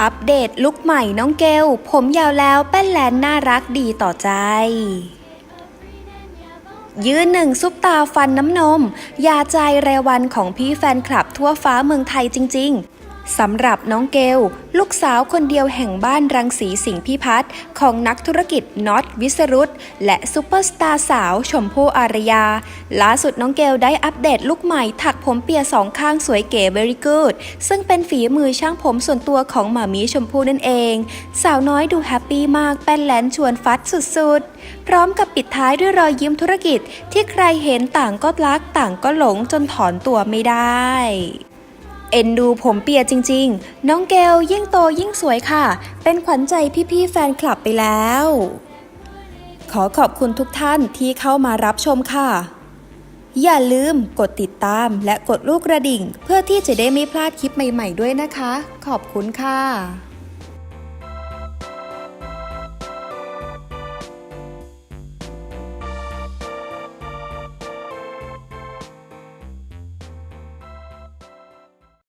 อัปเดตลุคใหม่น้องเกล ผมยาวแล้วแป้นแลนน่ารักดีต่อใจ ยืนหนึ่งซุปตาฟันน้ำนม ยาใจเรวันของพี่แฟนคลับทั่วฟ้าเมืองไทยจริง ๆ สำหรับน้องเกล ลูกสาวคนเดียวแห่งบ้านรังสีสิงห์พิพัฒน์ของนักธุรกิจน็อตวิสรุตและซูเปอร์สตาร์สาวชมพู่อารยา ล่าสุดน้องเกลได้อัปเดตลุคใหม่ถักผมเปียสองข้างสวยเก๋ very good ซึ่งเป็นฝีมือช่างผมส่วนตัวของหมามีชมพู่นั่นเอง สาวน้อยดูแฮปปี้มากแป้นแลนชวนฟัดสุดๆ พร้อมกับปิดท้ายด้วยรอยยิ้มธุรกิจที่ใครเห็นต่างก็รักต่างก็หลงจนถอนตัวไม่ได้ เอ็นดูผมเปียจริง ๆ น้องเกลยิ่งโตยิ่งสวยค่ะ เป็นขวัญใจพี่ๆแฟนคลับไปแล้ว ขอขอบคุณทุกท่านที่เข้ามารับชมค่ะ อย่าลืมกดติดตามและกดลูกกระดิ่ง เพื่อที่จะได้ไม่พลาดคลิปใหม่ ๆ ด้วยนะคะ ขอบคุณค่ะ